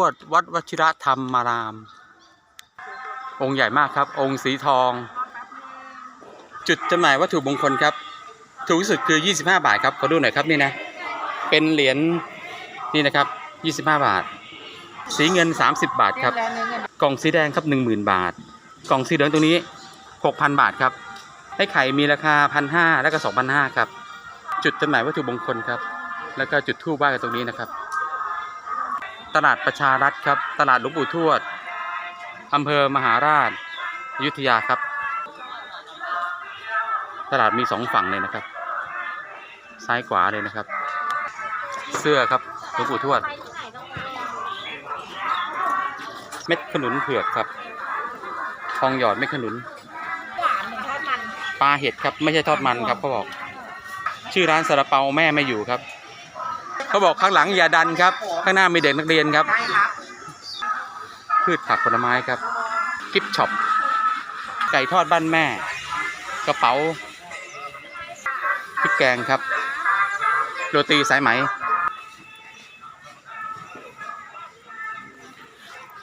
วดวัดวชิระธรรมาราม องค์ใหญ่มากครับ องค์สีทอง จุดจำหน่ายวัตถุมงคลครับ ถูกที่สุดคือ 25 บาทครับขอดูหน่อยครับนี่นะ เป็นเหรียญนี่นะครับ 25 บาท สีเงิน 30 บาทครับ กล่องสีแดงครับ 10,000 บาท กล่องสีเหลืองตรงนี้ 6,000 บาทครับไอ้ไข่มีราคา 1,500 แล้วก็ 2,500 ครับ จุดจำหน่ายวัตถุมงคลครับ แล้วก็จุดทูบไหว้กันตรงนี้นะครับ ตลาดประชารัฐครับ ตลาดหลวงปู่ทวดอำเภอมหาราชอยุธยาครับ ตลาดมีสองฝั่งเลยนะครับ ซ้ายขวาเลยนะครับ เสื้อครับหลวงปู่ทวด เม็ดขนุนเผือกครับ ทองหยอดเม็ดขนุน หวานเหมือนทอดมันปลาเห็ดครับ ไม่ใช่ทอดมันครับเขาบอก ชื่อร้านซาลาเปาแม่ไม่อยู่ครับ เขาบอกข้างหลังอย่าดันครับ ข้างหน้ามีเด็กนักเรียนครับใช่ครับพืชผักผลไม้ครับ กิฟช็อป ไก่ทอดบ้านแม่ กระเป๋าพริกแกงครับ โรตีสายไหม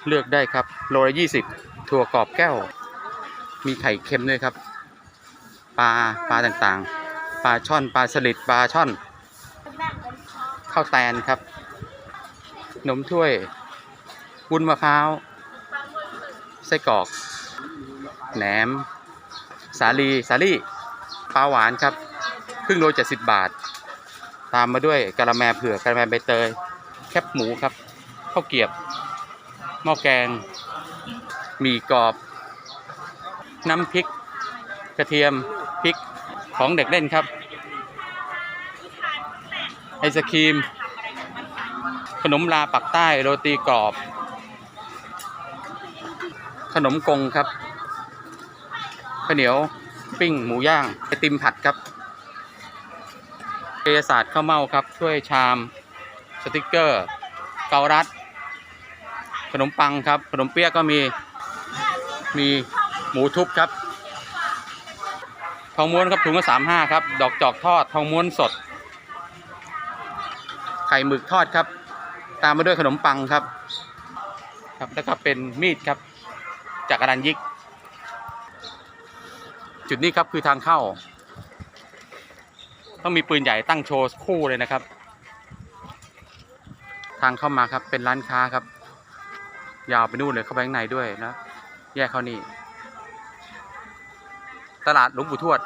เลือกได้ครับ โลละยี่สิบถั่วกรอบแก้ว มีไข่เค็มด้วยครับ ปลา ปลาต่างๆ ปลาช่อน ปลาสลิด ปลาช่อน ข้าวแตนครับนมถ้วยวุ้นมะพร้าวไส้กรอกแหนม สาลีสาลี่ปลาหวานครับครึ่งโลเจ็ดสิบบาท ตามมาด้วยกะละแมเผือกกะละแมใบเตย แคบหมูครับข้าวเกียบหม้อแกงหมี่กรอบ น้ำพริก กระเทียมพริกของเด็กเล่นครับ ไอศครีม ขนมลาปักใต้โรตีกรอบ ขนมกงครับข้าวเหนียวปิ้งหมูย่างไอติมผัดครับเกยศาสตร์ข้าวเม่าครับถ้วยชามสติกเกอร์ เกาลัด ขนมปังครับ ขนมเปี๊ยกก็มีมีหมูทุบครับ ทองม้วนครับถุงละสามห้าครับ ดอกจอกทอด ทองม้วนสด ข่หมึกทอดครับ ตามมาด้วยขนมปังครับ ครับแล้วก็เป็นมีดครับ จากอรัญยิก จุดนี้ครับคือทางเข้า ต้องมีปืนใหญ่ตั้งโชว์คู่เลยนะครับ ทางเข้ามาครับเป็นร้านค้าครับ ยาวไปนู่นเลยเข้าไปข้างในด้วยนะแยกเข้านี่ตลาดหลวงปู่ทวด